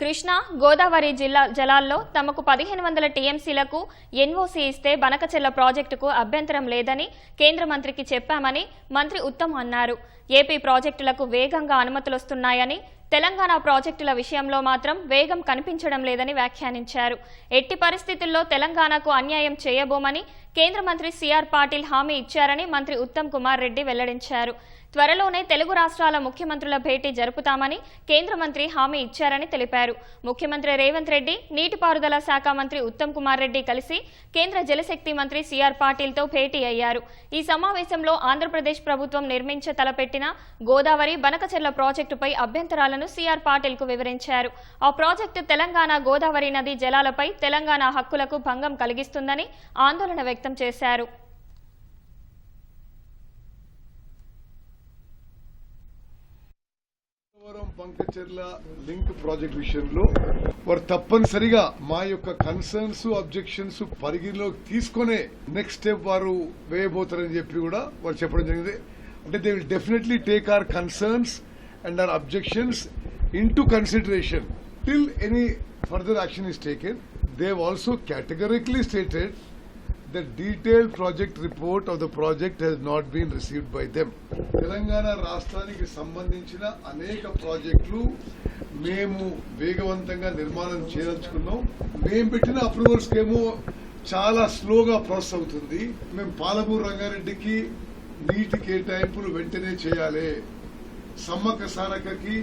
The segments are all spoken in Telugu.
కృష్ణా గోదావరి జిల్లా జలాల్లో తమకు పదిహేను వందల టీఎంసీలకు ఎన్ఓసీ ఇస్తే బనకచెల్ల ప్రాజెక్టుకు అభ్యంతరం లేదని కేంద్ర మంత్రికి చెప్పామని మంత్రి ఉత్తమ్ అన్నారు. ఏపీ ప్రాజెక్టులకు వేగంగా అనుమతులొస్తున్నాయని తెలంగాణ ప్రాజెక్టుల విషయంలో మాత్రం వేగం కనిపించడం లేదని వ్యాఖ్యానించారు. ఎట్టి పరిస్థితుల్లో తెలంగాణకు అన్యాయం చేయబోమని కేంద్ర మంత్రి సిఆర్ పాటిల్ హామీ ఇచ్చారని మంత్రి ఉత్తమ్ కుమార్ రెడ్డి వెల్లడించారు. త్వరలోనే తెలుగు రాష్ట్రాల ముఖ్యమంత్రుల భేటీ జరుపుతామని కేంద్ర మంత్రి హామీ ఇచ్చారని తెలిపారు. ముఖ్యమంత్రి రేవంత్ రెడ్డి నీటిపారుదల శాఖ మంత్రి ఉత్తమ్ కుమార్ రెడ్డి కలిసి కేంద్ర జలశక్తి మంత్రి సిఆర్ పాటిల్తో భేటీ అయ్యారు. ఈ సమావేశంలో ఆంధ్రప్రదేశ్ ప్రభుత్వం నిర్మించ తలపెట్టిన గోదావరి బనకచెర్ల ప్రాజెక్టుపై అభ్యంతరాలను సిఆర్ పాటిల్కు వివరించారు. ఆ ప్రాజెక్టు తెలంగాణ గోదావరి నది జలాలపై తెలంగాణ హక్కులకు భంగం కలిగిస్తుందని ఆందోళన వ్యక్తం చేశారు. పంకచర్ల లింక్ ప్రాజెక్ట్ విషయంలో వారు తప్పనిసరిగా మా యొక్క కన్సర్న్స్ అబ్జెక్షన్స్ పరిగణలోకి తీసుకునే నెక్స్ట్ స్టెప్ వారు వేయబోతారని చెప్పి కూడా వారు చెప్పడం జరిగింది. అంటే they will definitely take our concerns and our objections into consideration till any further action is taken they also categorically stated the detailed project report of the project has not been received by them. Telangana రాష్ట్రానికి సంబంధించిన అనేక ప్రాజెక్టులు మేము వేగవంతంగా నిర్మాణం చేయదలుచుకున్నాం మేము పెట్టిన అప్రూవల్స్ ఏమో చాలా స్లోగా ప్రాసెస్ అవుతుంది. మేము పాలమూరు రంగారెడ్డికి నీటి కేటాయింపులు వెంటనే చేయాలి. సమ్మక్క సారక్కకి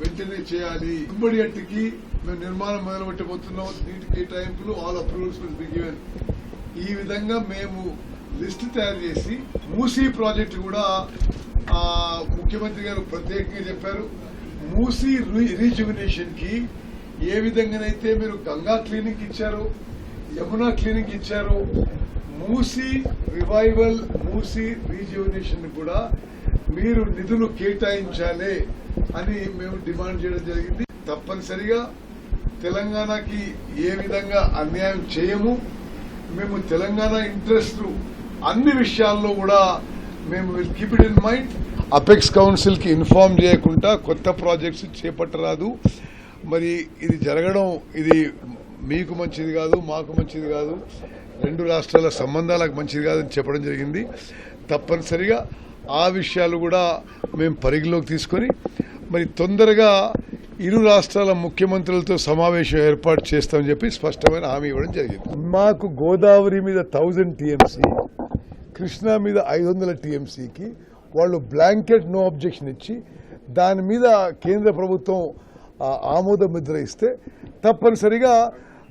వెంటనే చేయాలి. ఉమ్మడి అట్టికి మేము నిర్మాణం మొదలుపెట్టబోతున్నాం. నీటి కేటాయింపులు all approvals will be given ఈ విధంగా మేము లిస్ట్ తయారు చేసి మూసీ ప్రాజెక్ట్ కూడా ఆ, ముఖ్యమంత్రి గారు ప్రత్యేకంగా చెప్పారు. మూసీ రీజువినేషన్కి ఏ విధంగానైతే మీరు గంగా క్లినిక్ ఇచ్చారో యమునా క్లినిక్ ఇచ్చారో మూసీ రివైవల్ మూసీ రీజువినేషన్ కూడా మీరు నిధులు కేటాయించాలి అని మేము డిమాండ్ చేయడం జరిగింది. తప్పనిసరిగా తెలంగాణకి ఏ విధంగా అన్యాయం చేయము మేము తెలంగాణ ఇంట్రెస్ట్ అన్ని విషయాల్లో కూడా మేము will keep it in mind apex కౌన్సిల్కి inform చేయకుండా కొత్త ప్రాజెక్ట్స్ చేపట్టరాదు. మరి ఇది జరగడం ఇది మీకు మంచిది కాదు మాకు మంచిది కాదు. రెండు రాష్ట్రాల సంబంధాలకు మంచిది కాదని చెప్పడం జరిగింది. తప్పనిసరిగా ఆ విషయాలు కూడా మేము పరిగణలోకి తీసుకొని మరి తొందరగా ఇరు రాష్ట్రాల ముఖ్యమంత్రులతో సమావేశం ఏర్పాటు చేస్తామని చెప్పి స్పష్టమైన హామీ ఇవ్వడం జరిగింది. మాకు గోదావరి మీద థౌజండ్ టీఎంసీ కృష్ణా మీద ఐదు వందల టీఎంసీకి వాళ్ళు బ్లాంకెట్ నో అబ్జెక్షన్ ఇచ్చి దాని మీద కేంద్ర ప్రభుత్వం ఆమోద ముద్ర ఇస్తే తప్పనిసరిగా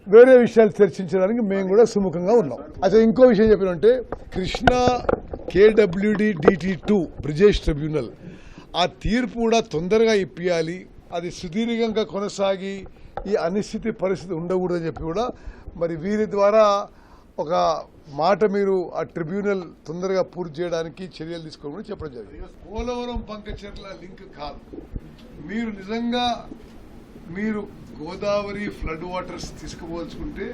వేరే విషయాలు చర్చించడానికి మేము కూడా సుముఖంగా ఉన్నాం. అసలు ఇంకో విషయం చెప్పినంటే Krishna K W D D T two Brijesh tribunal. ఆ తీర్పు కూడా తొందరగా ఇప్పియాలి. అది సుదీర్ఘంగా కొనసాగి ఈ అనిశ్చితి పరిస్థితి ఉండకూడదని చెప్పి కూడా మరి వీరి ద్వారా ఒక మాట మీరు ఆ ట్రిబ్యునల్ తొందరగా పూర్తి చేయడానికి చర్యలు తీసుకోమని చెప్పడం జరిగింది. పోలవరం పంకచర్ల లింక్ కాదు. మీరు నిజంగా మీరు గోదావరి ఫ్లడ్ వాటర్స్ తీసుకుపోల్చుకుంటే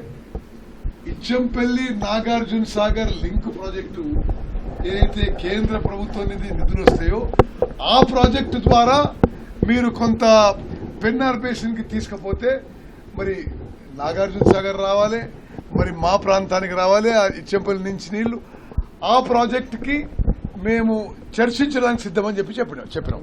ఇచ్చంపల్లి నాగార్జున సాగర్ లింక్ ప్రాజెక్టు ఏదైతే కేంద్ర ప్రభుత్వం నుంచి నిధులు వస్తాయో ఆ ప్రాజెక్టు ద్వారా మీరు కొంత పెన్నార్ తీసుకపోతే మరి నాగార్జున సాగర్ రావాలి మరి మా ప్రాంతానికి రావాలి ఆ నుంచి నీళ్ళు. ఆ ప్రాజెక్టుకి మేము చర్చించడానికి సిద్ధమని చెప్పి చెప్పినాం చెప్పినాం.